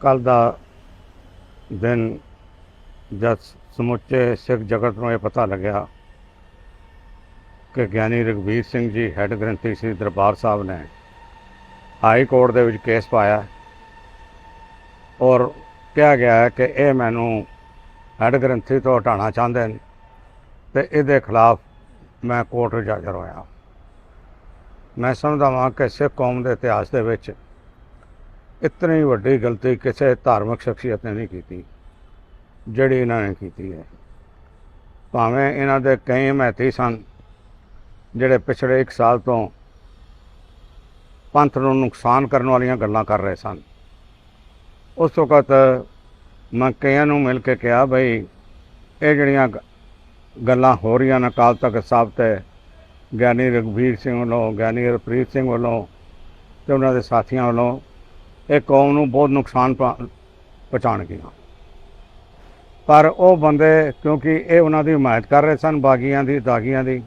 ਕੱਲ ਦਾ ਦਿਨ ਜਦ ਸਮੁੱਚੇ ਸਿੱਖ ਜਗਤ ਨੂੰ ਇਹ ਪਤਾ ਲੱਗਿਆ ਕਿ ਗਿਆਨੀ ਰਘਵੀਰ ਸਿੰਘ ਜੀ ਹੈੱਡ ਗ੍ਰੰਥੀ ਸ੍ਰੀ ਦਰਬਾਰ ਸਾਹਿਬ ਨੇ ਹਾਈ ਕੋਰਟ ਦੇ ਵਿੱਚ ਕੇਸ ਪਾਇਆ ਔਰ ਕਿਹਾ ਗਿਆ ਹੈ ਕਿ ਇਹ ਮੈਨੂੰ ਹੈੱਡ ਗ੍ਰੰਥੀ ਤੋਂ ਹਟਾਉਣਾ ਚਾਹੁੰਦੇ ਨੇ ਤੇ ਇਹਦੇ ਖਿਲਾਫ ਮੈਂ ਕੋਰਟ ਵਿੱਚ ਹਾਜ਼ਰ ਹੋਇਆ। ਮੈਂ ਸਮਝਦਾ ਹਾਂ ਕਿ ਸਿੱਖ ਕੌਮ ਦੇ ਇਤਿਹਾਸ ਦੇ ਵਿੱਚ ਇਤਨੀ ਵੱਡੀ ਗਲਤੀ ਕਿਸੇ ਧਾਰਮਿਕ ਸ਼ਖਸੀਅਤ ਨੇ ਨਹੀਂ ਕੀਤੀ ਜਿਹੜੀ ਇਹਨਾਂ ਨੇ ਕੀਤੀ ਹੈ ਭਾਵੇਂ ਇਹਨਾਂ ਦੇ ਕਈ ਮਹਿਤੀ ਸਨ ਜਿਹੜੇ ਪਿਛਲੇ 1 ਸਾਲ ਤੋਂ ਪੰਥ ਨੂੰ ਨੁਕਸਾਨ ਕਰਨ ਵਾਲੀਆਂ ਗੱਲਾਂ ਕਰ ਰਹੇ ਸਨ ਉਸ ਵਕਤ ਮੈਂ ਕਈਆਂ ਨੂੰ ਮਿਲ ਕੇ ਕਿਹਾ ਬਈ ਇਹ ਜਿਹੜੀਆਂ ਗੱਲਾਂ ਹੋ ਰਹੀਆਂ ਨੇ ਅਕਾਲ ਤਖਤ ਸਾਹਿਬ ਤੇ ਗਿਆਨੀ ਰਘਬੀਰ ਸਿੰਘ ਵੱਲੋਂ ਗਿਆਨੀ ਹਰਪ੍ਰੀਤ ਸਿੰਘ ਵੱਲੋਂ ਤੇ ਉਹਨਾਂ ਦੇ ਸਾਥੀਆਂ ਵੱਲੋਂ ਇਹ ਕੌਮ ਨੂੰ ਬਹੁਤ ਨੁਕਸਾਨ ਪਹੁੰ- ਪਹੁੰਚਾਉਣਗੀਆਂ। ਪਰ ਉਹ ਬੰਦੇ, ਕਿਉਂਕਿ ਇਹ ਉਹਨਾਂ ਦੀ ਹਮਾਇਤ ਕਰ ਰਹੇ ਸਨ, ਬਾਗੀਆਂ ਦੀ, ਦਾਗੀਆਂ ਦੀ,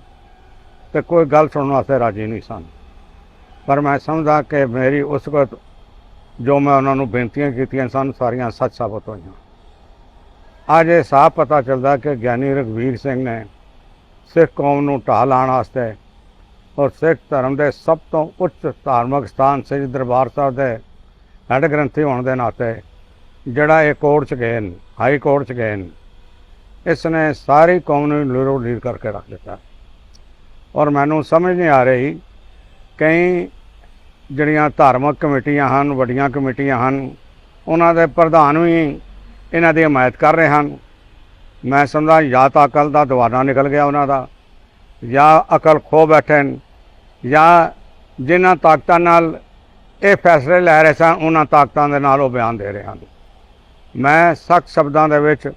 ਤੇ ਕੋਈ ਗੱਲ ਸੁਣਨ ਵਾਸਤੇ ਰਾਜੀ ਨਹੀਂ ਸਨ। ਪਰ ਮੈਂ ਸਮਝਦਾ ਕਿ ਮੇਰੀ ਉਸ ਵਕਤ ਜੋ ਮੈਂ ਉਹਨਾਂ ਨੂੰ ਬੇਨਤੀਆਂ ਕੀਤੀਆਂ ਸਨ, ਸਾਰੀਆਂ ਸੱਚ ਸਾਬਤ ਹੋਈਆਂ। ਅੱਜ ਇਹ ਸਾਫ਼ ਪਤਾ ਚੱਲਦਾ ਕਿ ਗਿਆਨੀ ਰਘਵੀਰ ਸਿੰਘ ਨੇ ਸਿੱਖ ਕੌਮ ਨੂੰ ਢਾਹ ਲਾਉਣ ਵਾਸਤੇ ਔਰ ਸਿੱਖ ਧਰਮ ਦੇ ਸਭ ਤੋਂ ਉੱਚ ਧਾਰਮਿਕ ਸਥਾਨ ਸ੍ਰੀ ਦਰਬਾਰ ਸਾਹਿਬ ਦੇ ਹੈੱਡ ਗ੍ਰੰਥੀ ਹੋਣ ਦੇ ਨਾਤੇ ਜਿਹੜਾ ਇਹ ਕੋਰਟ 'ਚ ਗਏ ਨੇ, ਹਾਈ ਕੋਰਟ 'ਚ ਗਏ ਨੇ ਇਸ ਨੇ ਸਾਰੀ ਕੌਮ ਨੂੰ ਲੀਰੋ ਲੀਰ ਕਰਕੇ ਰੱਖ ਦਿੱਤਾ। ਔਰ ਮੈਨੂੰ ਸਮਝ ਨਹੀਂ ਆ ਰਹੀ ਕਈ ਜਿਹੜੀਆਂ ਧਾਰਮਿਕ ਕਮੇਟੀਆਂ ਹਨ, ਵੱਡੀਆਂ ਕਮੇਟੀਆਂ ਹਨ, ਉਹਨਾਂ ਦੇ ਪ੍ਰਧਾਨ ਵੀ ਇਹਨਾਂ ਦੀ ਹਮਾਇਤ ਕਰ ਰਹੇ ਹਨ। ਮੈਂ ਸਮਝਦਾ ਜਾਂ ਤਾਂ ਅਕਲ ਦਾ ਦਵਾਨਾ ਨਿਕਲ ਗਿਆ ਉਹਨਾਂ ਦਾ, ਜਾਂ ਅਕਲ ਖੋ ਬੈਠੇ ਜਾਂ ਜਿਨ੍ਹਾਂ ਤਾਕਤਾਂ ਨਾਲ ਇਹ ਫੈਸਲੇ ਲੈ ਰਹੇ ਸਨ ਉਹਨਾਂ ਤਾਕਤਾਂ ਦੇ ਨਾਲ ਉਹ ਬਿਆਨ ਦੇ ਰਹੇ ਹਨ। ਮੈਂ ਸਖਤ ਸ਼ਬਦਾਂ ਦੇ ਵਿੱਚ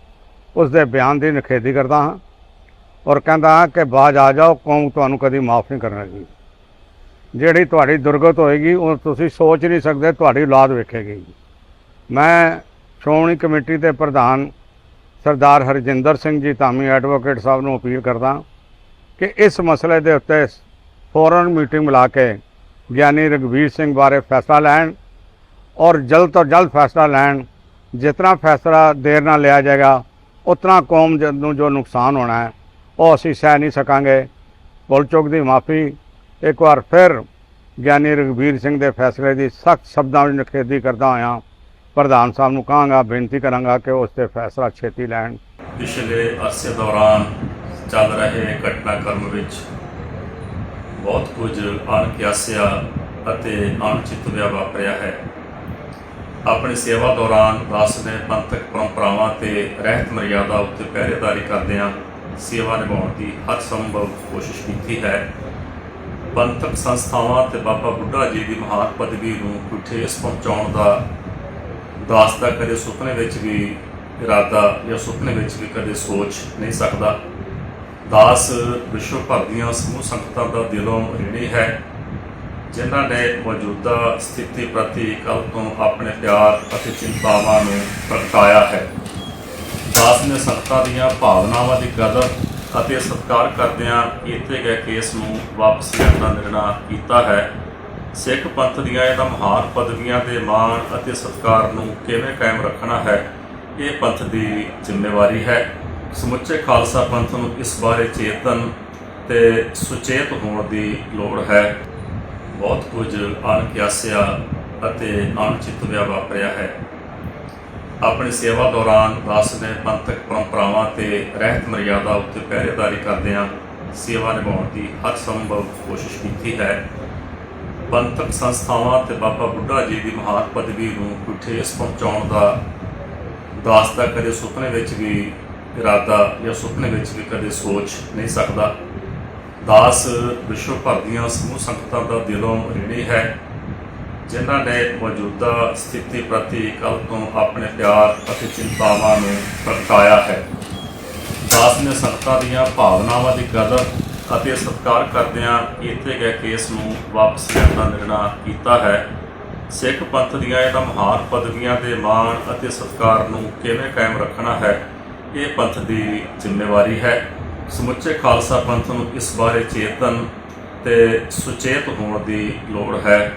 ਉਸ ਦੇ ਬਿਆਨ ਦੀ ਨਿਖੇਧੀ ਕਰਦਾ ਹਾਂ ਔਰ ਕਹਿੰਦਾ ਹਾਂ ਕਿ ਬਾਜ ਆ ਜਾਓ, ਕੌਮ ਤੁਹਾਨੂੰ ਕਦੀ ਮਾਫ ਨਹੀਂ ਕਰਨ ਲੱਗੀ। ਜਿਹੜੀ ਤੁਹਾਡੀ ਦੁਰਗਤ ਹੋਏਗੀ, ਉਹ ਤੁਸੀਂ ਸੋਚ ਨਹੀਂ ਸਕਦੇ, ਤੁਹਾਡੀ ਔਲਾਦ ਵੇਖੇਗੀ। ਮੈਂ ਸ਼੍ਰੋਮਣੀ ਕਮੇਟੀ ਦੇ ਪ੍ਰਧਾਨ ਸਰਦਾਰ ਹਰਜਿੰਦਰ ਸਿੰਘ ਜੀ, ਧਾਮੀ ਐਡਵੋਕੇਟ ਸਾਹਿਬ ਨੂੰ ਅਪੀਲ ਕਰਦਾ ਕਿ ਇਸ ਮਸਲੇ ਦੇ ਉੱਤੇ ਫੌਰਨ ਮੀਟਿੰਗ ਬੁਲਾ ਕੇ ਗਿਆਨੀ ਰਘਵੀਰ ਸਿੰਘ ਬਾਰੇ ਫੈਸਲਾ ਲੈਣ ਔਰ ਜਲਦ ਤੋਂ ਜਲਦ ਫੈਸਲਾ ਲੈਣ ਜਿਤਨਾ ਫੈਸਲਾ ਦੇਰ ਨਾਲ ਲਿਆ ਜਾਏਗਾ ਉਤਨਾ ਕੌਮ ਨੂੰ ਜੋ ਨੁਕਸਾਨ ਹੋਣਾ ਹੈ, ਉਹ ਅਸੀਂ ਸਹਿ ਨਹੀਂ ਸਕਾਂਗੇ। ਭੁੱਲ ਚੁੱਕ ਦੀ ਮਾਫੀ, ਇੱਕ ਵਾਰ ਫਿਰ ਗਿਆਨੀ ਰਘਵੀਰ ਸਿੰਘ ਦੇ ਫੈਸਲੇ ਦੀ ਸਖਤ ਸ਼ਬਦਾਂ ਵਿੱਚ ਨਿਖੇਧੀ ਕਰਦਾ ਹੋਇਆ ਪ੍ਰਧਾਨ ਸਾਹਿਬ ਨੂੰ ਕਹਾਂਗਾ, ਬੇਨਤੀ ਕਰਾਂਗਾ ਕਿ ਉਸ ਤੇ ਫੈਸਲਾ ਛੇਤੀ ਲੈਣ। ਪਿਛਲੇ ਅਰਸੇ ਦੌਰਾਨ ਚੱਲ ਰਹੇ ਘਟਨਾਕ੍ਰਮ ਵਿੱਚ ਬਹੁਤ ਕੁਝ ਅਣਕਿਆਸਿਆ ਅਤੇ ਅਣਚਿਤਵਿਆ ਵਾਪਰਿਆ ਹੈ। ਆਪਣੀ ਸੇਵਾ ਦੌਰਾਨ ਦਾਸ ਨੇ ਪੰਥਕ ਪਰੰਪਰਾਵਾਂ ਤੇ ਰਹਿਤ ਮਰਿਆਦਾ ਉੱਤੇ ਪਹਿਰੇਦਾਰੀ ਕਰਦਿਆਂ ਸੇਵਾ ਨਿਭਾਉਣ ਦੀ ਹਰ ਸੰਭਵ ਕੋਸ਼ਿਸ਼ ਕੀਤੀ ਹੈ। ਪੰਥਕ ਸੰਸਥਾਵਾਂ ਤੇ ਬਾਬਾ ਬੁੱਢਾ ਜੀ ਦੀ ਮਹਾਨ ਪਦਵੀ ਨੂੰ ਕੋਈ ਪਹੁੰਚਾਉਣ ਦਾ ਦਾਸ ਦਾ ਕਦੇ ਸੁਪਨੇ ਵਿੱਚ ਵੀ ਇਰਾਦਾ ਜਾਂ ਸੁਪਨੇ ਵਿੱਚ ਵੀ ਕਦੇ ਸੋਚ ਨਹੀਂ ਸਕਦਾ। ਦਾਸ ਵਿਸ਼ਵ ਭਰ ਦੀਆਂ ਸਮੂਹ ਸੰਗਤਾਂ ਦਾ ਦਿਲੋਂ ঋਣੀ ਹੈ, ਜਿਨ੍ਹਾਂ ਨੇ ਮੌਜੂਦਾ ਸਥਿਤੀ ਪ੍ਰਤੀ ਕੱਲ ਤੋਂ ਆਪਣੇ ਪਿਆਰ ਅਤੇ ਚਿੰਤਾਵਾਂ ਨੂੰ ਪ੍ਰਗਟਾਇਆ ਹੈ। ਦਾਸ ਨੇ ਸੰਗਤਾਂ ਦੀਆਂ ਭਾਵਨਾਵਾਂ ਦੀ ਕਦਰ ਅਤੇ ਸਤਿਕਾਰ ਕਰਦਿਆਂ ਕੀਤੇ ਗਏ ਕੇਸ ਨੂੰ ਵਾਪਸ ਲੈਣ ਦਾ ਨਿਰਣਾ ਕੀਤਾ ਹੈ। ਸਿੱਖ ਪੰਥ ਦੀਆਂ ਇਹਨਾਂ ਮਹਾਨ ਪਦਵੀਆਂ ਦੇ ਮਾਣ ਅਤੇ ਸਤਿਕਾਰ ਨੂੰ ਕਿਵੇਂ ਕਾਇਮ ਰੱਖਣਾ ਹੈ, ਇਹ ਪੰਥ ਦੀ ਜ਼ਿੰਮੇਵਾਰੀ ਹੈ। ਸਮੁੱਚੇ ਖਾਲਸਾ ਪੰਥ ਨੂੰ ਇਸ ਬਾਰੇ ਚੇਤਨ ਤੇ ਸੁਚੇਤ ਹੋਣ ਦੀ ਲੋੜ ਹੈ। ਬਹੁਤ ਕੁਝ ਅਣਕਿਆਸਿਆ ਅਤੇ ਅਣਚਿਤਵਿਆ ਵਾਪਰਿਆ ਹੈ। ਆਪਣੀ ਸੇਵਾ ਦੌਰਾਨ ਦਾਸ ਨੇ ਪੰਥਕ ਪਰੰਪਰਾਵਾਂ ਤੇ ਰਹਿਤ ਮਰਿਆਦਾ ਉੱਤੇ ਪਹਿਰੇਦਾਰੀ ਕਰਦਿਆਂ ਸੇਵਾ ਨਿਭਾਉਣ ਦੀ ਹਰ ਸੰਭਵ ਕੋਸ਼ਿਸ਼ ਕੀਤੀ ਹੈ। ਪੰਥਕ ਸੰਸਥਾਵਾਂ ਤੇ ਬਾਬਾ ਬੁੱਢਾ ਜੀ ਦੀ ਮਹਾਨ ਪਦਵੀ ਨੂੰ ਕੋਈ ਠੇਸ ਪਹੁੰਚਾਉਣ ਦਾ ਦਾਸ ਦਾ ਕਦੇ ਸੁਪਨੇ ਵਿੱਚ ਵੀ ਇਰਾਦਾ ਜਾਂ ਸੁਪਨੇ ਵਿੱਚ ਵੀ ਕਦੇ ਸੋਚ ਨਹੀਂ ਸਕਦਾ। ਦਾਸ ਵਿਸ਼ਵ ਭਰ ਦੀਆਂ ਸਮੂਹ ਸੰਗਤਾਂ ਦਾ ਦਿਲੋਂ ঋਣੀ ਹੈ, ਜਿਨ੍ਹਾਂ ਨੇ ਮੌਜੂਦਾ ਸਥਿਤੀ ਪ੍ਰਤੀ ਕੱਲ ਤੋਂ ਆਪਣੇ ਪਿਆਰ ਅਤੇ ਚਿੰਤਾਵਾਂ ਨੂੰ ਪ੍ਰਗਟਾਇਆ ਹੈ। ਦਾਸ ਨੇ ਸੰਗਤਾਂ ਦੀਆਂ ਭਾਵਨਾਵਾਂ ਦੀ ਕਦਰ ਅਤੇ ਸਤਿਕਾਰ ਕਰਦਿਆਂ ਕੀਤੇ ਗਏ ਕੇਸ ਨੂੰ ਵਾਪਸ ਲੈਣ ਦਾ ਨਿਰਣਾ ਕੀਤਾ ਹੈ। ਸਿੱਖ ਪੰਥ ਦੀਆਂ ਇਹਨਾਂ ਮਹਾਨ ਪਦਵੀਆਂ ਦੇ ਮਾਣ ਅਤੇ ਸਤਿਕਾਰ ਨੂੰ ਕਿਵੇਂ ਕਾਇਮ ਰੱਖਣਾ ਹੈ? ਇਹ ਪੰਥ ਦੀ ਜ਼ਿੰਮੇਵਾਰੀ ਹੈ। ਸਮੁੱਚੇ ਖਾਲਸਾ ਪੰਥ ਨੂੰ ਇਸ ਬਾਰੇ ਚੇਤਨ ਤੇ ਸੁਚੇਤ ਹੋਣ ਦੀ ਲੋੜ ਹੈ।